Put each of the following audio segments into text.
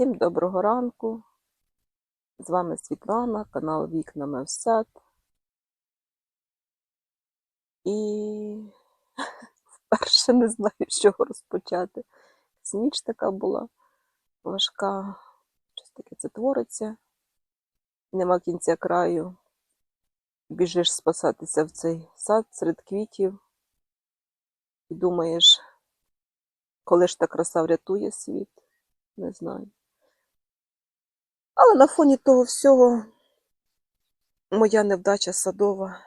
Всім доброго ранку. З вами Світлана, канал Вікнами в сад. І вперше не знаю, з чого розпочати. Ніч така була важка, щось таке це твориться. Нема кінця краю. Біжиш спасатися в цей сад серед квітів. І думаєш, коли ж та краса врятує світ, не знаю. Але на фоні того всього моя невдача садова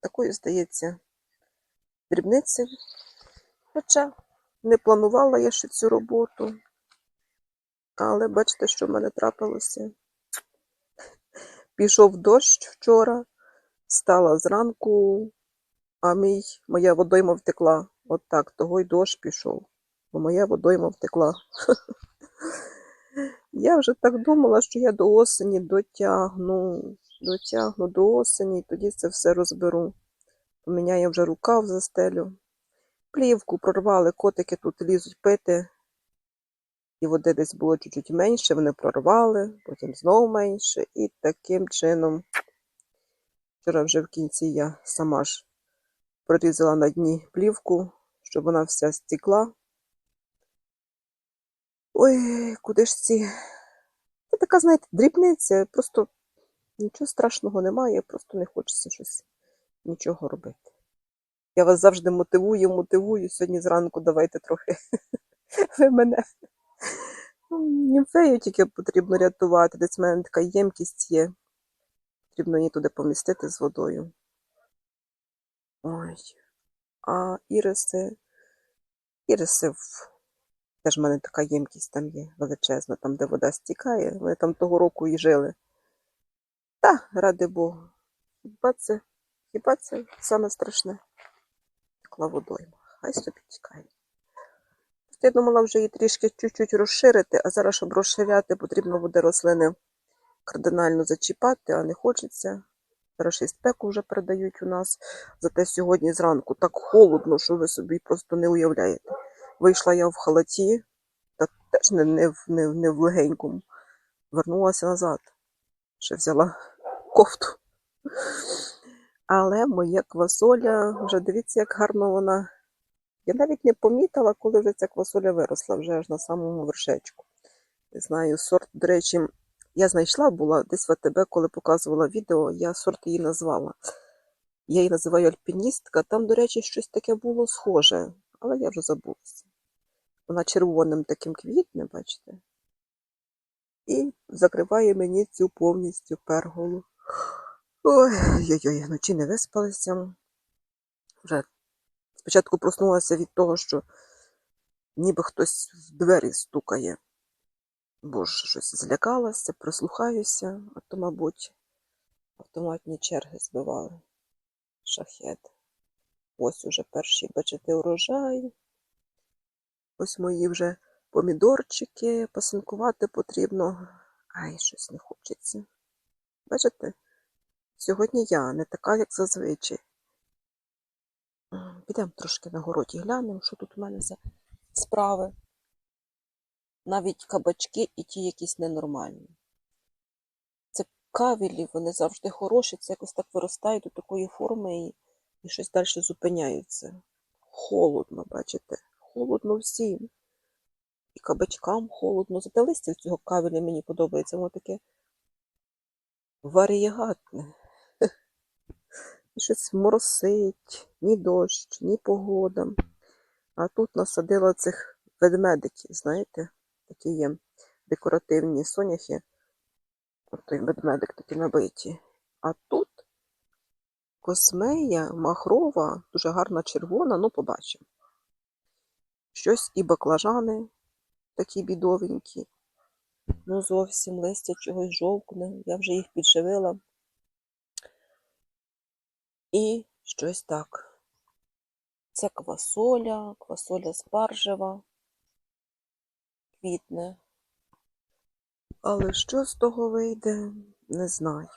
такою здається дрібницею. Хоча не планувала я ще цю роботу. Але бачите, що в мене трапилося. Пішов дощ вчора, стала зранку, а мій, моя водойма втекла. От так, того й дощ пішов, бо моя водойма втекла. Я вже так думала, що я до осені дотягну, дотягну до осені, і тоді це все розберу. Поміняю вже рукав застелю. Плівку прорвали, котики тут лізуть пити. І води десь було чуть-чуть менше, вони прорвали, потім знову менше. І таким чином, вчора вже в кінці я сама ж прорізала на дні плівку, щоб вона вся стекла. Ой, куди ж ці? Це така, знаєте, дрібниця, просто нічого страшного немає, просто не хочеться щось нічого робити. Я вас завжди мотивую, мотивую. Сьогодні зранку давайте трохи ви мене. Німфею тільки потрібно рятувати. Десь в мене така ємкість є. Потрібно її туди помістити з водою. Ой. А іриси. Іриси в Теж в мене така ємкість там є величезна, там, де вода стікає. Вони там того року і жили. Та, ради Богу. Хіба це, хіба це саме страшне? Текла водойма. Хай собі тікає. Я думала вже її трішки чуть-чуть розширити, а зараз, щоб розширяти, потрібно буде рослини кардинально зачіпати, а не хочеться. Зараз й спеку вже передають у нас. Зате сьогодні зранку так холодно, що ви собі просто не уявляєте. Вийшла я в халаті, та теж не, не, не, не в легенькому. Вернулася назад. Ще взяла кофту. Але моя квасоля, вже дивіться, як гарно вона. Я навіть не помітила, коли вже ця квасоля виросла, вже аж на самому вершечку. Не знаю, сорт, до речі, я знайшла була десь в АТБ, коли показувала відео, я сорт її назвала. Я її називаю альпіністка. Там, до речі, щось таке було схоже, але я вже забулася. Вона червоним таким квітне, бачите? І закриває мені цю повністю перголу. Ой, ой-ой, вночі не виспалися. Вже спочатку проснулася від того, що ніби хтось в двері стукає. Боже, щось злякалася, прислухаюся, а то, мабуть, автоматні черги збивали. Шахет. Ось уже перші, бачите, урожай. Ось мої вже помідорчики, пасинкувати потрібно. Ай, щось не хочеться. Бачите? Сьогодні я не така, як зазвичай. Підемо трошки на городі глянемо, що тут у мене за справи. Навіть кабачки і ті якісь ненормальні. Це кавілі, вони завжди хороші, це якось так виростають до такої форми і, і щось далі зупиняються. Холодно, бачите? Холодно всім. І кабачкам холодно. Зате листя цього кавеля мені подобається, воно таке варієгатне. Щось моросить, ні дощ, ні погода. А тут насадила цих ведмедиків, знаєте, такі є декоративні соняхи. От ведмедик такі набиті. А тут космея махрова, дуже гарна червона, ну побачимо. Щось і баклажани такі бідовенькі. Ну, зовсім листя чогось жовкне, я вже їх підживила. І щось так. Це квасоля, квасоля спаржева, квітне. Але що з того вийде, не знаю.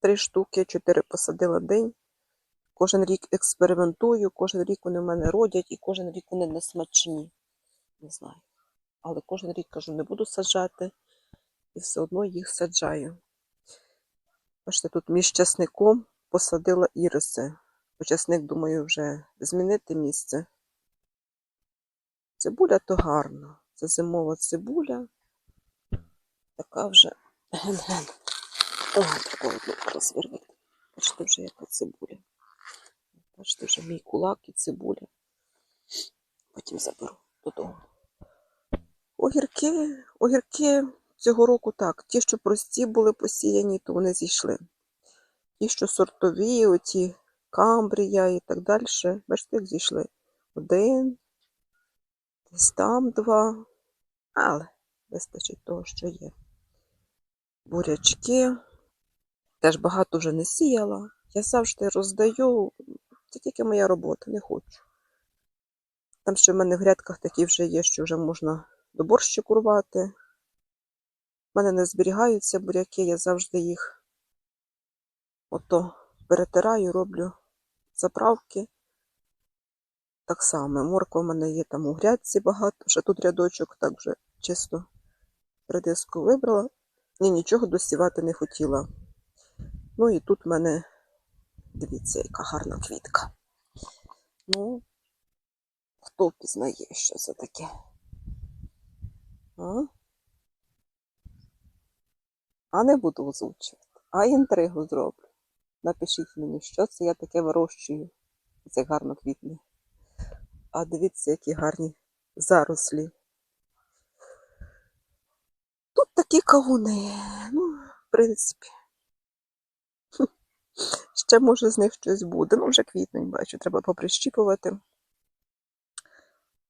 Три штуки, чотири посадила день. Кожен рік експериментую, кожен рік вони в мене родять і кожен рік вони не смачні. Не знаю. але кожен рік кажу, не буду саджати, і все одно їх саджаю. Бачите, тут між часником посадила іриси. Бо часник, думаю, вже змінити місце. Цибуля то гарна. Це зимова цибуля. Така вже ген-ген. О, таку одну розвірвати. Бачите, вже яка цибуля. Бачите, вже мій кулак і цибуля. Потім заберу додому. Огірки, огірки цього року так. Ті, що прості були посіяні, то вони зійшли. Ті, що сортові, оті камбрія і так далі. Бачите, як зійшли. Один, десь там два. Але вистачить того, що є. Бурячки. Теж багато вже не сіяла. Я завжди роздаю. Це тільки моя робота, не хочу. Там ще в мене в грядках такі вже є, що вже можна до борщику рвати. У мене не зберігаються буряки, я завжди їх ото перетираю, роблю заправки. Так само, морква в мене є там у грядці багато, ще тут рядочок так вже чисто редиску вибрала. І нічого досівати не хотіла. Ну і тут в мене, дивіться, яка гарна квітка. Ну, хто впізнає, що це таке? А? а не буду озвучувати, а інтригу зроблю. Напишіть мені, що це я таке вирощую. Це гарно квітне. А дивіться, які гарні зарослі. Тут такі кавуни. Ну, в принципі. Ще, може, з них щось буде. Ну, вже квітнуть, бачу, треба поприщіпувати.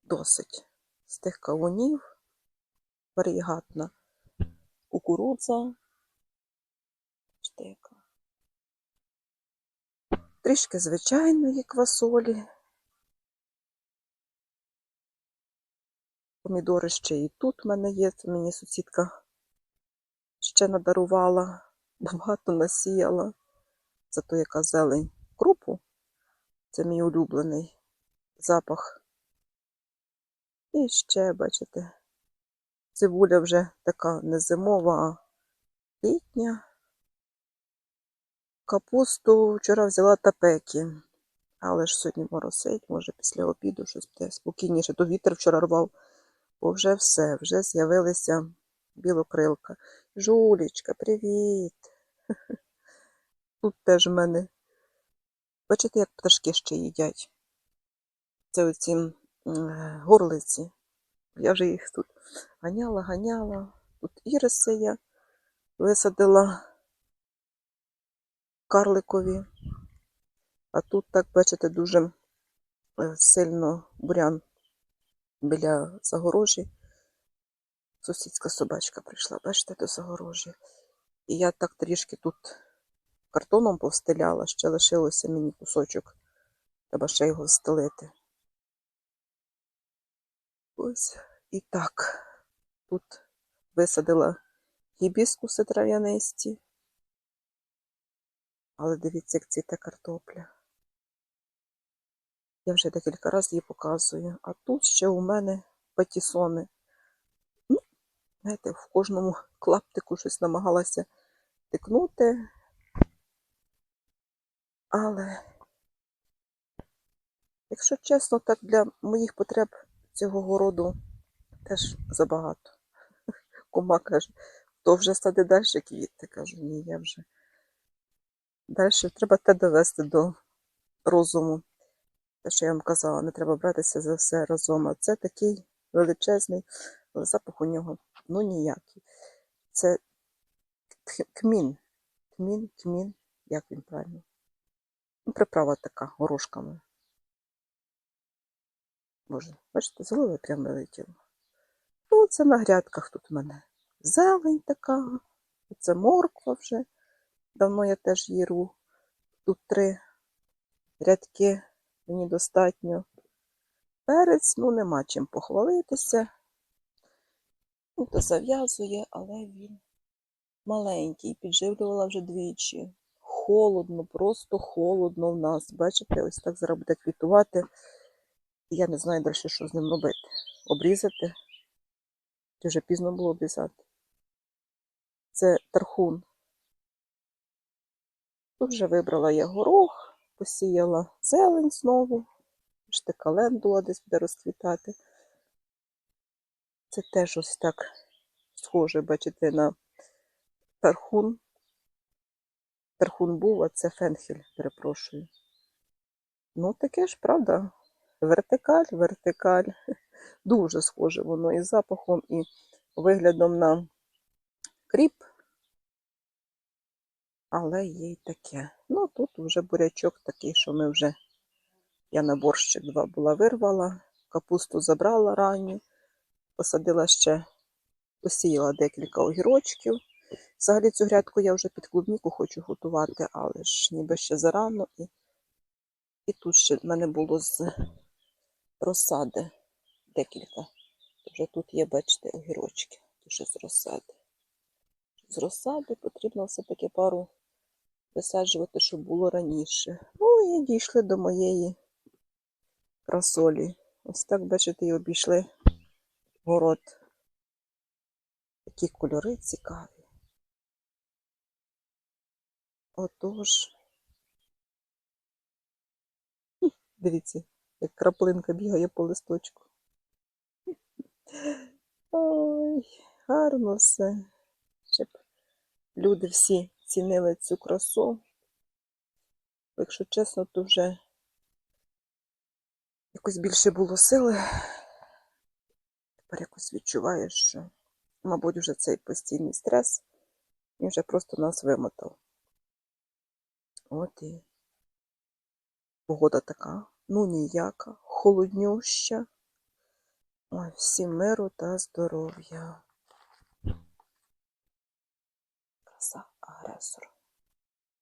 Досить. З тих кавунів. Варігатна кукурудза. Яка. Трішки звичайної квасолі. Помідори ще і тут в мене є, мені сусідка ще надарувала, багато насіяла. Зато яка зелень крупу. Це мій улюблений запах. І ще, бачите, цибуля вже така не зимова, а літня. Капусту вчора взяла тапекі, але ж сьогодні моросить, може після обіду щось буде спокійніше. То вітер вчора рвав, бо вже все, вже з'явилися білокрилка. Жулічка, привіт! Тут теж в мене. Бачите, як пташки ще їдять. Це оці горлиці. Я вже їх тут ганяла, ганяла. Тут іриси я висадила карликові. А тут, так, бачите, дуже е, сильно бурян біля загорожі. Сусідська собачка прийшла, бачите, до загорожі. І я так трішки тут картоном повстеляла, ще лишилося мені кусочок. Треба ще його стелити. Ось і так. Тут висадила гібіскуси трав'янисті. Але дивіться, як цвіте картопля. Я вже декілька разів її показую. А тут ще у мене патісони. Ну, знаєте, в кожному клаптику щось намагалася тикнути. Але, якщо чесно, так для моїх потреб цього городу теж забагато. Кума каже, то вже сади далі квіти. Кажу, ні, я вже. Далі треба те довести до розуму. Те, що я вам казала, не треба братися за все разом. А це такий величезний, але запах у нього ну ніякий. Це кмін. Кмін, кмін, як він правильно? Приправа така, горошками. Боже, бачите, з голови прямо вилетіло. Ну, це на грядках тут в мене зелень така. Це морква вже. Давно я теж її рву. Тут три рядки, мені достатньо. Перець, ну нема чим похвалитися. Ну, то зав'язує, але він маленький. Підживлювала вже двічі. Холодно, просто холодно в нас. Бачите, ось так зараз буде квітувати. Я не знаю далі, що з ним робити. Обрізати Чи вже пізно було обрізати? Це тархун. Тут вже вибрала я горох, посіяла зелень знову, ще календула десь буде розквітати. Це теж ось так схоже, бачите, на тархун. Тархун був, а це фенхель, перепрошую. Ну, таке ж, правда, вертикаль, вертикаль. Дуже схоже воно і запахом, і виглядом на кріп. Але є й таке. Ну, тут вже бурячок такий, що ми вже. Я на борщик два була вирвала, капусту забрала ранню, посадила ще, посіяла декілька огірочків. Взагалі цю грядку я вже під клубніку хочу готувати, але ж ніби ще зарано. І, і тут ще в мене було з розсади декілька. Вже тут є, бачите, огірочки, дуже з розсади. З розсади потрібно все-таки пару висаджувати, щоб було раніше. Ну і дійшли до моєї красолі. Ось так, бачите, і обійшли город. Такі кольори цікаві. Отож. Дивіться, як краплинка бігає по листочку. Ой, гарно все. Щоб люди всі цінили цю красу. Якщо чесно, то вже якось більше було сили. Тепер якось відчуваєш, що, мабуть, вже цей постійний стрес він вже просто нас вимотав. От і погода така, ну ніяка, холоднюща. Ой, всім миру та здоров'я. Краса агресор.